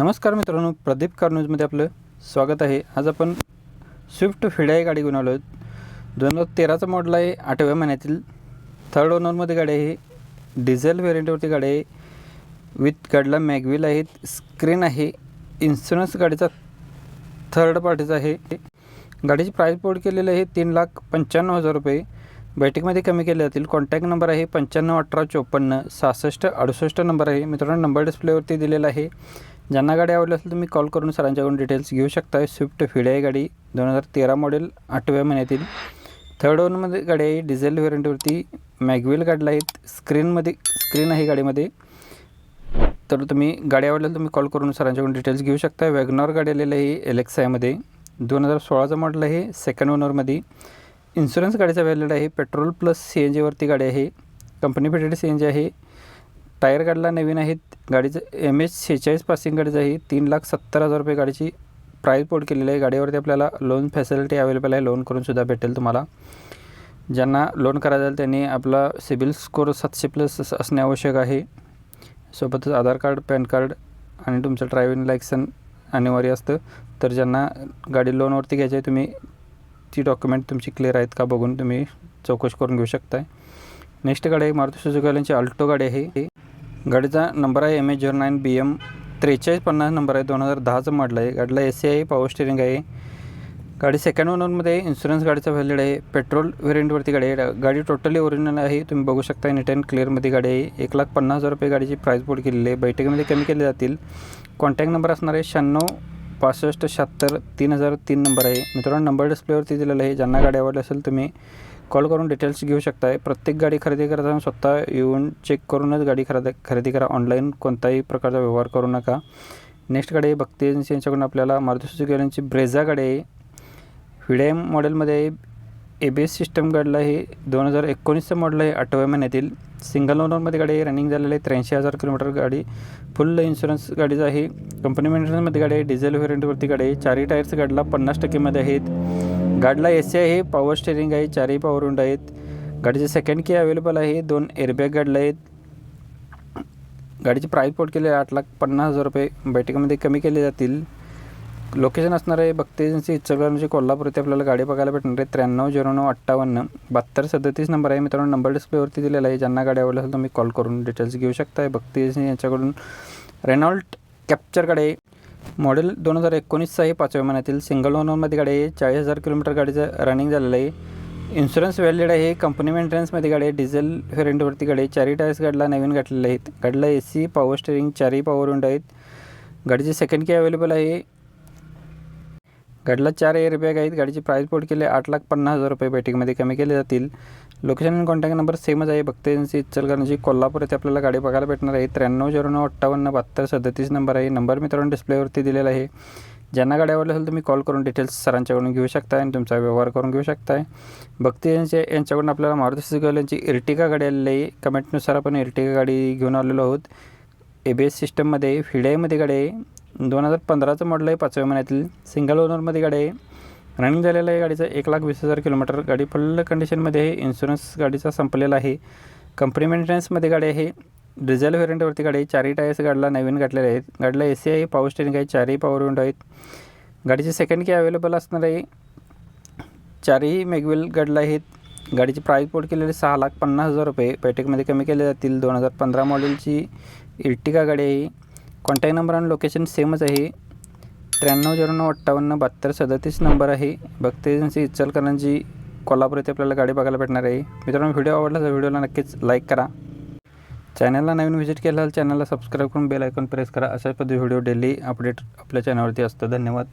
नमस्कार मित्रांनो प्रदीप कार न्यूजमध्ये आपलं स्वागत आहे. आज आपण स्विफ्ट फिडा ही गाडी घेऊन आलो आहोत दोन हजार तेराचं मॉडल आहे आठव्या महिन्यातील. थर्ड ओनरमध्ये गाडी आहे. डिझेल व्हेरियंटवरती गाडी आहे. विथ गाडीला मॅगविल आहेत स्क्रीन आहे. इन्शुरन्स गाडीचा थर्ड पार्टीचा आहे. गाडीची प्राईस बोर्ड केलेली आहे तीन लाख पंच्याण्णव हजार रुपये. बैठकीमध्ये कमी केले जातील कॉन्टॅक्ट नंबर आहे पंच्याण्णव अठरा चोपन्न सहासष्ट अडुसष्ट नंबर आहे. मित्रांनो नंबर डिस्प्लेवरती दिलेला आहे. ज्यांना गाडी आवडली असेल तुम्ही कॉल करून सरांच्याकडून डिटेल्स घेऊ शकता स्विफ्ट फिडे आहे गाडी दोन हजार तेरा मॉडेल आठव्या महिन्यातील. थर्ड ओनमध्ये गाडी आहे डिझेल व्हेरियंटवरती मॅगवेल गाडीला आहेत. स्क्रीनमध्ये स्क्रीन आहे गाडीमध्ये. तर तुम्ही गाडी आवडल्यास तुम्ही कॉल करून सरांच्याकडून डिटेल्स घेऊ शकता वॅगनॉर गाडी आलेली आहे एल आयमध्ये दोन हजार सोळाचं मॉडेल आहे सेकंड ओनरमध्ये इन्शुरन्स गाडीचा व्हॅलेड आहे. पेट्रोल प्लस सी एन जीवरती गाडी आहे. Company fitted C N G आहे. टायर गाडीला नवीन आहेत. गाडीचं एम एच सेहेचाळीस पासिंग गाडीचं आहे. तीन लाख सत्तर हजार रुपये गाडीची प्राईस पोट केलेली आहे. गाडीवरती आपल्याला लोन फॅसिलिटी अवेलेबल आहे. लोन करून सुद्धा भेटेल तुम्हाला. ज्यांना लोन करायचं आहे त्यांनी आपला सिबिल स्कोर सातशे प्लस असणे आवश्यक आहे. सोबतच आधार कार्ड पॅन कार्ड आणि तुमचं ड्रायव्हिंग लायसन अनिवार्य असतं. तर ज्यांना गाडी लोनवरती घ्यायची आहे तुम्ही ती डॉक्युमेंट तुमची क्लिअर आहेत का बघून तुम्ही चौकशी करून घेऊ शकताय. नेक्स्ट गाडी आहे मारुती सुझुकी अल्टो गाडी आहे. गाडीचा नंबर आहे M H zero nine B M त्रेचाळीस पन्नास नंबर आहे. दोन हजार दहाचं मॉडल आहे. गाडीला ए सी आहे पॉवर स्टेरिंग आहे. गाडी सेकंड ओनरमध्ये इन्शुरन्स गाडीचा व्हॅलिड आहे. पेट्रोल व्हेरियंटवरती गाडी आहे. गाडी टोटली ओरिजिनल आहे. तुम्ही बघू शकता नीट अँड क्लिअरमध्ये गाडी आहे. एक लाख पन्नास हजार रुपये गाडीची प्राईस बोर्ड केलेली आहे. बैठकीमध्ये कमी केले जातील. कॉन्टॅक्ट नंबर असणार आहे शहाण्णव पासष्ट शहात्तर तीन हजार तीन नंबर आहे. मित्रांनो नंबर डिस्प्लेवरती दिलेला आहे. ज्यांना गाडी आवडली असेल तुम्ही कॉल करून डिटेल्स घेऊ शकताय. प्रत्येक गाडी खरेदी करताना स्वतः येऊन चेक करूनच गाडी खरेदी खरेदी करा. ऑनलाईन कोणताही प्रकारचा व्यवहार करू नका. नेक्स्ट गाडी आहे भक्ती एजन्सी यांच्याकडून आपल्याला मारुती सुझुकी यांची ब्रेझा गाडी आहे. व्हिडिएम मॉडेलमध्ये ए बी एस सिस्टम गाडीला आहे. दोन हजार एकोणीसचं मॉडेल आहे. आठव्या महिन्यातील. सिंगल ओनरमध्ये गाडी आहे. रनिंग झालेली आहे. त्र्याऐंशी हजार किलोमीटर गाडी. फुल इन्शुरन्स गाडीचं आहे. कंपनी मेंटेनन्समध्ये गाडी आहे. डिझेल व्हेरियंटवरती गाडी आहे. चारही टायर्स गाडीला पन्नास टक्केमध्ये आहेत. गाडीला ए सी आहे पॉवर स्टेरिंग आहे चारही पॉवर विंडो आहेत. गाडीचे सेकंड की अवेलेबल आहे दोन एअरबॅग गाडीला आहेत. गाडीची प्राईस पोट केली आहे आठ लाख पन्नास हजार रुपये. बैठकीमध्ये कमी केले जातील. लोकेशन असणार आहे भक्ती एजन्सी इचलकरंजी कोल्हापूर. इथे आपल्याला गाडी बघायला भेटणार आहे. त्र्याण्णव झिरो नऊ अठ्ठावन्न बहात्तर सदतीस नंबर आहे. मित्रांनो नंबर डिस्प्लेवरती दिलेला आहे. ज्यांना गाडी आवडली असेल तुम्ही कॉल करून डिटेल्स घेऊ शकता भक्ती एजन्सी यांच्याकडून रेनॉल्ट कॅप्चर गाडी आहे. मॉडेल दोन हजार एकोणीसचा हे पाचव्या महिन्यातील सिंगल ओनरमध्ये गाडी आहे. चाळीस हजार किलोमीटर गाडीचं रनिंग झालेलं आहे. इन्शुरन्स व्हॅलिड आहे. कंपनी मेंटेनन्समध्ये गाडी आहे. डिझेल व्हेरियंटवरती गाडी आहे. चारही टायर्स गाडीला नवीन घातलेले आहेत. गाडीला ए सी पॉवर स्टेरिंग चारही पॉवर विंडो आहेत. गाडीची सेकंड की अवेलेबल आहे. गाडीला चार एअरबॅग आहेत गाडीची प्राईस बोर्ड केली. आठ लाख पन्नास हजार रुपये बॅटिंगमध्ये कमी केले जातील. लोकेशन आणि कॉन्टॅक्ट नंबर सेमच आहे. भक्ती एजन्सी इचलकरंजी. कोल्हापूर येथे आपल्याला गाडी बघायला भेटणार आहे. त्र्याण्णव झिरो नऊ अठ्ठावन्न बहात्तर सदतीस नंबर आहे. नंबर मित्रांनो डिस्प्लेवरती दिलेला आहे. ज्यांना गाडी आवडली असेल तुम्ही कॉल करून डिटेल्स सरांच्याकडून घेऊ शकता आणि तुमचा व्यवहार करून घेऊ शकताय. भक्ती एजन्सी यांच्याकडून आपल्याला मारुती सुझुकी यांची इर्टिका गाडी आलेली आहे. कमेंटनुसार आपण इर्टिका गाडी घेऊन आलेलो आहोत. ए बी एस सिस्टममध्ये फिडाईमध्ये गाडी आहे. दोन हजार पंधराचं मॉडल आहे पाचव्या महिन्यातील. सिंगल ओनरमध्ये गाडी आहे. रनिंग झालेलं आहे गाडीचं एक लाख वीस हजार किलोमीटर गाडी फुल कंडिशनमध्ये आहे. इन्शुरन्स गाडीचा संपलेला आहे. कंपनी मेंटेनन्समध्ये गाडी आहे. डिझेल व्हेरियंटवरती गाडी आहे. चारही टायर्स गाडीला नवीन घातलेले आहेत. गाडीला ए सी आहे पावर स्टेरिंग आहे चारही पॉवर विंडो आहेत. गाडीची सेकंड की अवेलेबल असणार आहे. चारही मेगवेल गाडीला आहेत. गाडीची प्राईस बोर्ड केलेली सहा लाख पन्नास हजार रुपये. बैठकमध्ये कमी केले जातील. दोन हजार पंधरा मॉडेलची इर्टिका गाडी आहे. कॉन्टॅक्ट नंबर आणि लोकेशन सेमच आहे. त्र्याण्णव झिरो नऊ अठ्ठावन्न बहात्तर सदतीस नंबर आहे. भक्ती एजन्सी इचलकरंजी कोल्हापूर येथे आपल्याला गाडी बघायला भेटणार आहे. मित्रांनो व्हिडिओ आवडला तर व्हिडिओला नक्कीच लाईक करा. चॅनलला नवीन व्हिजिट केलं चॅनलला सबस्क्राईब करून बेल आयकॉन प्रेस करा. अशाच पद्धती व्हिडिओ डेली अपडेट आपल्या चॅनलवरती असतं. धन्यवाद.